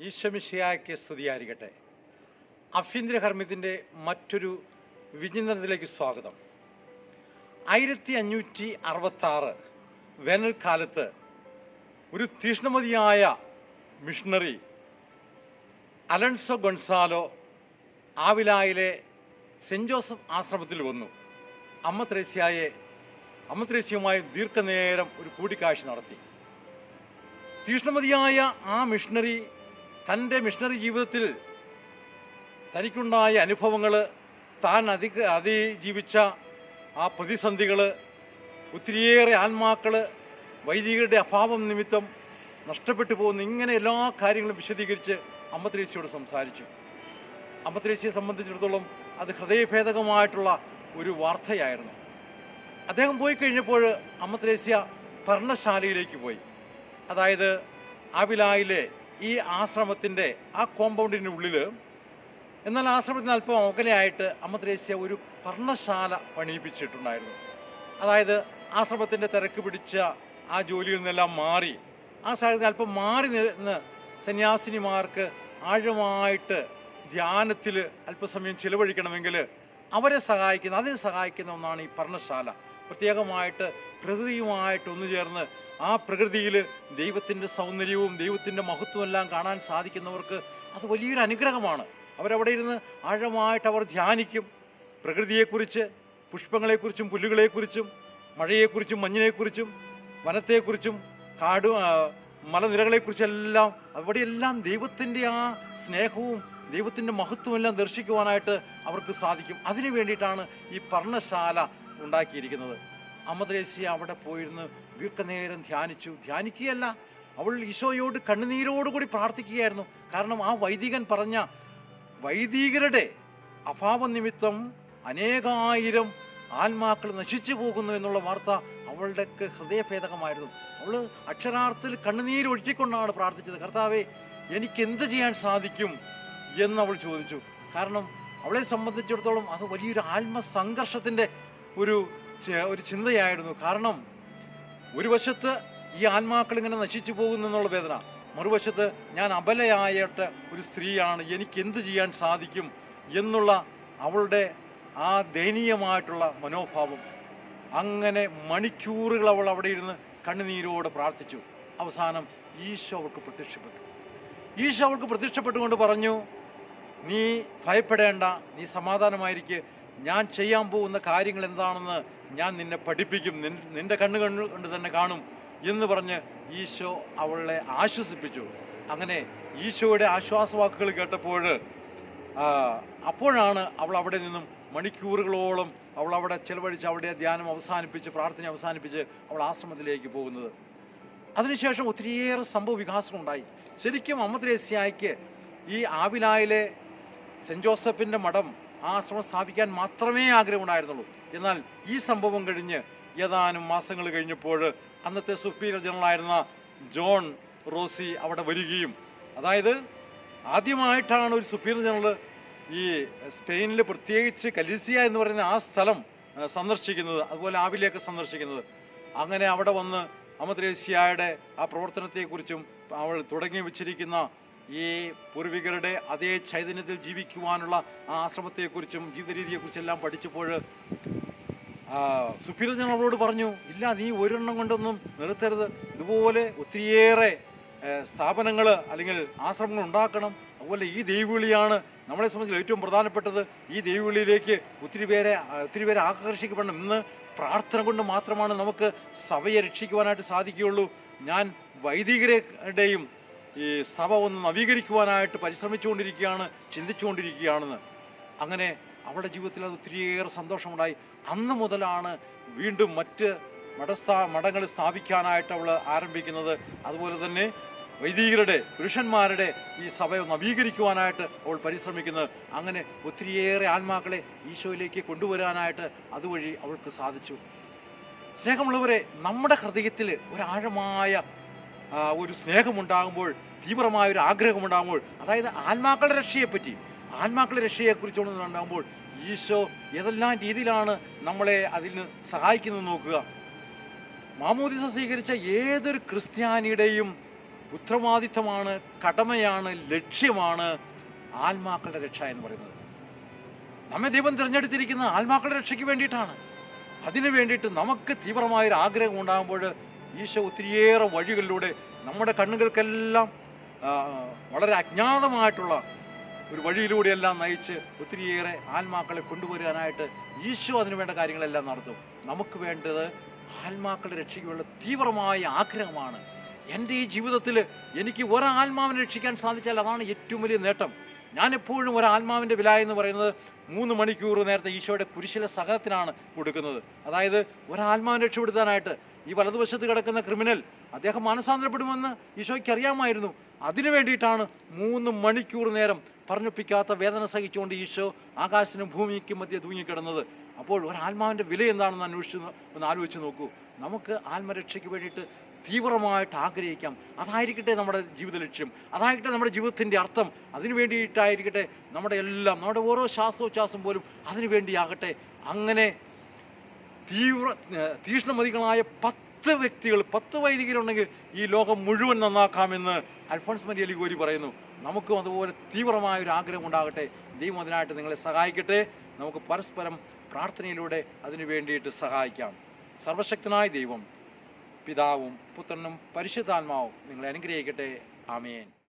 ഈശ്വമിഷയായ്ക്ക് സ്തുതിയായിരിക്കട്ടെ. അഭ്യന്തര കർമ്മത്തിന്റെ മറ്റൊരു വിചിന്തനത്തിലേക്ക് സ്വാഗതം. ആയിരത്തി അഞ്ഞൂറ്റി അറുപത്തി ആറ് വേനൽക്കാലത്ത് ഒരു തീഷ്ണമതിയായ മിഷണറി അലൻസോ ഗൊൺസാലോ ആവിലായിലെ സെന്റ് ജോസഫ് ആശ്രമത്തിൽ വന്നു. അമ്മ ത്രേസ്യയെ അമ്മ ത്രേസ്യയുമായി ദീർഘനേരം ഒരു കൂടിക്കാഴ്ച നടത്തി. തീഷ്ണമതിയായ ആ മിഷണറി തന്റെ മിഷണറി ജീവിതത്തിൽ തനിക്കുണ്ടായ അനുഭവങ്ങൾ താൻ അതി അതിജീവിച്ച ആ പ്രതിസന്ധികൾ ഒത്തിരിയേറെ ആത്മാക്കൾ വൈദികരുടെ അഭാവം നിമിത്തം നഷ്ടപ്പെട്ടു പോകുന്ന ഇങ്ങനെ എല്ലാ കാര്യങ്ങളും വിശദീകരിച്ച് അമ്പത്രേശിയോട് സംസാരിച്ചു. അമ്പത്രേശിയെ സംബന്ധിച്ചിടത്തോളം അത് ഹൃദയഭേദകമായിട്ടുള്ള ഒരു വാർത്തയായിരുന്നു. അദ്ദേഹം പോയി കഴിഞ്ഞപ്പോൾ അമ്മത്രേസ്യ ഭരണശാലയിലേക്ക് പോയി. അതായത് ആവിലായിലെ ഈ ആശ്രമത്തിന്റെ ആ കോമ്പൗണ്ടിന്റെ ഉള്ളിൽ എന്നാൽ ആശ്രമത്തിന് അല്പം അകലെയായിട്ട് അമ്മ ത്രേസ്യ ഒരു പർണശാല പണിയിപ്പിച്ചിട്ടുണ്ടായിരുന്നു. അതായത് ആശ്രമത്തിന്റെ തിരക്ക് പിടിച്ച ആ ജോലിയിൽ നിന്നെല്ലാം മാറി ആ സാഹചര്യത്തിൽ അല്പം മാറി നിന്ന് സന്യാസിനിമാർക്ക് ആഴമായിട്ട് ധ്യാനത്തിൽ അല്പസമയം ചിലവഴിക്കണമെങ്കിൽ അവരെ സഹായിക്കുന്ന അതിനെ സഹായിക്കുന്ന ഒന്നാണ് ഈ പർണശാല. പ്രത്യേകമായിട്ട് പ്രകൃതിയുമായിട്ട് ഒന്നു ചേർന്ന് ആ പ്രകൃതിയിൽ ദൈവത്തിന്റെ സൗന്ദര്യവും ദൈവത്തിന്റെ മഹത്വമെല്ലാം കാണാൻ സാധിക്കുന്നവർക്ക് അത് വലിയൊരു അനുഗ്രഹമാണ്. അവരവിടെ ഇരുന്ന് ആഴമായിട്ട് അവർ ധ്യാനിക്കും. പ്രകൃതിയെക്കുറിച്ച് പുഷ്പങ്ങളെക്കുറിച്ചും പുല്ലുകളെക്കുറിച്ചും മഴയെക്കുറിച്ചും മഞ്ഞിനെക്കുറിച്ചും വനത്തെക്കുറിച്ചും കാട് മലനിരകളെക്കുറിച്ചെല്ലാം അവിടെയെല്ലാം ദൈവത്തിന്റെ ആ സ്നേഹവും ദൈവത്തിന്റെ മഹത്വം എല്ലാം ദർശിക്കുവാനായിട്ട് അവർക്ക് സാധിക്കും. അതിനു വേണ്ടിയിട്ടാണ് ഈ പർണശാല ഉണ്ടാക്കിയിരിക്കുന്നത്. അമ്മദ്രേസ്യ അവിടെ പോയിരുന്ന് ദീർഘനേരം ധ്യാനിച്ചു. ധ്യാനിക്കുകയല്ല അവൾ ഈശോയോട് കണ്ണുനീരോടുകൂടി പ്രാർത്ഥിക്കുകയായിരുന്നു. കാരണം ആ വൈദികൻ പറഞ്ഞ വൈദികരുടെ അഭാവ നിമിത്തം അനേകായിരം ആത്മാക്കൾ നശിച്ചു പോകുന്നു എന്നുള്ള വാർത്ത അവളുടെ ഹൃദയഭേദകമായിരുന്നു. അവൾ അക്ഷരാർത്ഥത്തിൽ കണ്ണുനീര് ഒഴുക്കിക്കൊണ്ടാണ് പ്രാർത്ഥിച്ചത്. കർത്താവെ എനിക്ക് എന്ത് ചെയ്യാൻ സാധിക്കും? എന്ന് അവൾ ചോദിച്ചു. കാരണം അവളെ സംബന്ധിച്ചിടത്തോളം അത് വലിയൊരു ആത്മസംഘർഷത്തിന്റെ ഒരു ഒരു ചിന്തയായിരുന്നു. കാരണം ഒരു വശത്ത് ഈ ആത്മാക്കൾ ഇങ്ങനെ നശിച്ചു പോകുന്നു എന്നുള്ള വേദന മറുവശത്ത് ഞാൻ അബലയായിട്ട് ഒരു സ്ത്രീയാണ് എനിക്ക് എന്ത് ചെയ്യാൻ സാധിക്കും എന്നുള്ള അവളുടെ ആ ദയനീയമായിട്ടുള്ള മനോഭാവം. അങ്ങനെ മണിക്കൂറുകൾ അവൾ അവിടെ ഇരുന്ന് കണ്ണുനീരോടെ പ്രാർത്ഥിച്ചു. അവസാനം ഈശോ അവൾക്ക് പ്രത്യക്ഷപ്പെട്ടു. ഈശോ അവൾക്ക് പ്രത്യക്ഷപ്പെട്ടുകൊണ്ട് പറഞ്ഞു നീ ഭയപ്പെടേണ്ട നീ സമാധാനമായിരിക്കെ. ഞാൻ ചെയ്യാൻ പോകുന്ന കാര്യങ്ങൾ എന്താണെന്ന് ഞാൻ നിന്നെ പഠിപ്പിക്കും. നിന്റെ കണ്ണു കൊണ്ട് തന്നെ കാണും. എന്ന് പറഞ്ഞ് ഈശോ അവളെ ആശ്വസിപ്പിച്ചു. അങ്ങനെ ഈശോയുടെ ആശ്വാസവാക്കുകൾ കേട്ടപ്പോൾ അപ്പോഴാണ് അവൾ അവിടെ നിന്നും മണിക്കൂറുകളോളം അവൾ അവിടെ ചെലവഴിച്ച് അവിടെ ധ്യാനം അവസാനിപ്പിച്ച് പ്രാർത്ഥന അവസാനിപ്പിച്ച് അവൾ ആശ്രമത്തിലേക്ക് പോകുന്നത്. അതിനുശേഷം ഒത്തിരിയേറെ സംഭവ വികാസം ഉണ്ടായി ശരിക്കും അമ്മ ത്രേസ്യായിക്ക് ഈ ആവിലായിലെ സെന്റ് ജോസഫിന്റെ മഠം ആ ആശ്രമം സ്ഥാപിക്കാൻ മാത്രമേ ആഗ്രഹമുണ്ടായിരുന്നുള്ളൂ. എന്നാൽ ഈ സംഭവം കഴിഞ്ഞ് ഏതാനും മാസങ്ങൾ കഴിഞ്ഞപ്പോൾ അന്നത്തെ സുപ്പീരിയർ ജനറലായിരുന്ന ജോൺ റോസി അവിടെ വരികയും അതായത് ആദ്യമായിട്ടാണ് ഒരു സുപ്പീരിയർ ജനറൽ ഈ സ്പെയിനിൽ പ്രത്യേകിച്ച് കലീസിയ എന്ന് പറയുന്ന ആ സ്ഥലം സന്ദർശിക്കുന്നത് അതുപോലെ ആവിലേക്ക് സന്ദർശിക്കുന്നത്. അങ്ങനെ അവിടെ വന്ന് അമദ്രേസ്യയുടെ ആ പ്രവർത്തനത്തെക്കുറിച്ചും അവൾ തുടങ്ങി വെച്ചിരിക്കുന്ന ഈ പൂർവികരുടെ അതേ ചൈതന്യത്തിൽ ജീവിക്കുവാനുള്ള ആ ആശ്രമത്തെക്കുറിച്ചും ജീവിത രീതിയെക്കുറിച്ചെല്ലാം പഠിച്ചപ്പോൾ സുപ്പീരിയർ ജനറലോട് പറഞ്ഞു ഇല്ല നീ ഒരെണ്ണം കൊണ്ടൊന്നും നിർത്തരുത്. ഇതുപോലെ ഒത്തിരിയേറെ സ്ഥാപനങ്ങൾ അല്ലെങ്കിൽ ആശ്രമങ്ങൾ ഉണ്ടാക്കണം. അതുപോലെ ഈ ദൈവവിളിയാണ് നമ്മളെ സംബന്ധിച്ച് ഏറ്റവും പ്രധാനപ്പെട്ടത്. ഈ ദൈവവിളിയിലേക്ക് ഒത്തിരി പേരെ ഒത്തിരി പേരെ ആകർഷിക്കപ്പെടണം. ഇന്ന് പ്രാർത്ഥന കൊണ്ട് മാത്രമാണ് നമുക്ക് സഭയെ രക്ഷിക്കുവാനായിട്ട് സാധിക്കുകയുള്ളൂ. ഞാൻ വൈദികരുടെയും ഈ സഭ ഒന്ന് നവീകരിക്കുവാനായിട്ട് പരിശ്രമിച്ചുകൊണ്ടിരിക്കുകയാണ് ചിന്തിച്ചുകൊണ്ടിരിക്കുകയാണെന്ന്. അങ്ങനെ അവളുടെ ജീവിതത്തിൽ അത് ഒത്തിരിയേറെ സന്തോഷമുണ്ടായി. അന്ന് മുതലാണ് വീണ്ടും മറ്റ് മഠസ്ഥാ മഠങ്ങൾ സ്ഥാപിക്കാനായിട്ട് അവൾ ആരംഭിക്കുന്നത്. അതുപോലെ തന്നെ വൈദികരുടെ പുരുഷന്മാരുടെ ഈ സഭയെ നവീകരിക്കുവാനായിട്ട് അവൾ പരിശ്രമിക്കുന്നത്. അങ്ങനെ ഒത്തിരിയേറെ ആത്മാക്കളെ ഈശോയിലേക്ക് കൊണ്ടുവരാനായിട്ട് അതുവഴി അവൾക്ക് സാധിച്ചു. സ്നേഹമുള്ളവരെ നമ്മുടെ ഹൃദയത്തിൽ ഒരാഴമായ ഒരു സ്നേഹമുണ്ടാകുമ്പോൾ തീവ്രമായ ഒരു ആഗ്രഹമുണ്ടാകുമ്പോൾ അതായത് ആത്മാക്കളുടെ രക്ഷയെപ്പറ്റി ആത്മാക്കളുടെ രക്ഷയെക്കുറിച്ചുള്ള ഉണ്ടാകുമ്പോൾ ഈശോ ഏതെല്ലാം രീതിയിലാണ് നമ്മളെ അതിന് സഹായിക്കുന്നത് നോക്കുക. മാമോദിസ സ്വീകരിച്ച ഏതൊരു ക്രിസ്ത്യാനിയുടെയും ഉത്തരവാദിത്തമാണ് കടമയാണ് ലക്ഷ്യമാണ് ആത്മാക്കളുടെ രക്ഷ എന്ന് പറയുന്നത്. നമ്മെ ദൈവം തിരഞ്ഞെടുത്തിരിക്കുന്ന ആത്മാക്കളുടെ രക്ഷയ്ക്ക് വേണ്ടിയിട്ടാണ്. അതിനു വേണ്ടിയിട്ട് നമുക്ക് തീവ്രമായൊരു ആഗ്രഹം ഉണ്ടാകുമ്പോൾ ഈശോ ഒത്തിരിയേറെ വഴികളിലൂടെ നമ്മുടെ കണ്ണുകൾക്കെല്ലാം വളരെ അജ്ഞാതമായിട്ടുള്ള ഒരു വഴിയിലൂടെയെല്ലാം നയിച്ച് ഒത്തിരിയേറെ ആത്മാക്കളെ കൊണ്ടുവരാനായിട്ട് ഈശോ അതിനു വേണ്ട കാര്യങ്ങളെല്ലാം നടത്തും. നമുക്ക് വേണ്ടത് ആത്മാക്കളെ രക്ഷിക്കാനുള്ള തീവ്രമായ ആഗ്രഹമാണ്. എന്റെ ഈ ജീവിതത്തിൽ എനിക്ക് ഒരാത്മാവിനെ രക്ഷിക്കാൻ സാധിച്ചാൽ അതാണ് ഏറ്റവും വലിയ നേട്ടം. ഞാൻ എപ്പോഴും ഒരാത്മാവിന്റെ വില എന്ന് പറയുന്നത് മൂന്ന് മണിക്കൂർ നേരത്തെ ഈശോയുടെ കുരിശിലെ സഹനത്തിനാണ് കൊടുക്കുന്നത്. അതായത് ഒരാത്മാവിനെ രക്ഷപ്പെടുത്താനായിട്ട് ഈ വലതുവശത്ത് കിടക്കുന്ന ക്രിമിനൽ അദ്ദേഹം മാനസാന്തരപ്പെടുമെന്ന് ഈശോയ്ക്ക് അറിയാമായിരുന്നു. അതിനു വേണ്ടിയിട്ടാണ് മൂന്ന് മണിക്കൂർ നേരം പറഞ്ഞൊപ്പിക്കാത്ത വേദന സഹിച്ചുകൊണ്ട് ഈശോ ആകാശനും ഭൂമിക്കും മധ്യേ തൂങ്ങിക്കിടന്നത്. അപ്പോൾ ഒരു ആത്മാവിന്റെ വില എന്താണെന്ന് അന്വേഷിച്ച് ഒന്ന് ആലോചിച്ച് നോക്കൂ. നമുക്ക് ആത്മരക്ഷയ്ക്ക് വേണ്ടിയിട്ട് തീവ്രമായിട്ട് ആഗ്രഹിക്കാം. അതായിരിക്കട്ടെ നമ്മുടെ ജീവിത ലക്ഷ്യം. അതായിരിക്കട്ടെ നമ്മുടെ ജീവിതത്തിന്റെ അർത്ഥം. അതിനു വേണ്ടിയിട്ടായിരിക്കട്ടെ നമ്മുടെ എല്ലാം നമ്മുടെ ഓരോ ശ്വാസോച്ഛ്വാസം പോലും അതിനു വേണ്ടിയാകട്ടെ. അങ്ങനെ തീവ്ര തീഷ്ണമതികളായ പത്ത് വ്യക്തികൾ പത്ത് വൈദികരുണ്ടെങ്കിൽ ഈ ലോകം മുഴുവൻ നന്നാക്കാമെന്ന് അൽഫോൺസ് മരിയലി ഗോരി പറയുന്നു. നമുക്കും അതുപോലെ തീവ്രമായ ഒരു ആഗ്രഹം ഉണ്ടാകട്ടെ. ദൈവം അതിനായിട്ട് നിങ്ങളെ സഹായിക്കട്ടെ. നമുക്ക് പരസ്പരം പ്രാർത്ഥനയിലൂടെ അതിനു വേണ്ടിയിട്ട് സഹായിക്കാം. സർവശക്തനായ ദൈവം പിതാവും പുത്രനും പരിശുദ്ധാത്മാവും നിങ്ങളെ അനുഗ്രഹിക്കട്ടെ. ആമേൻ.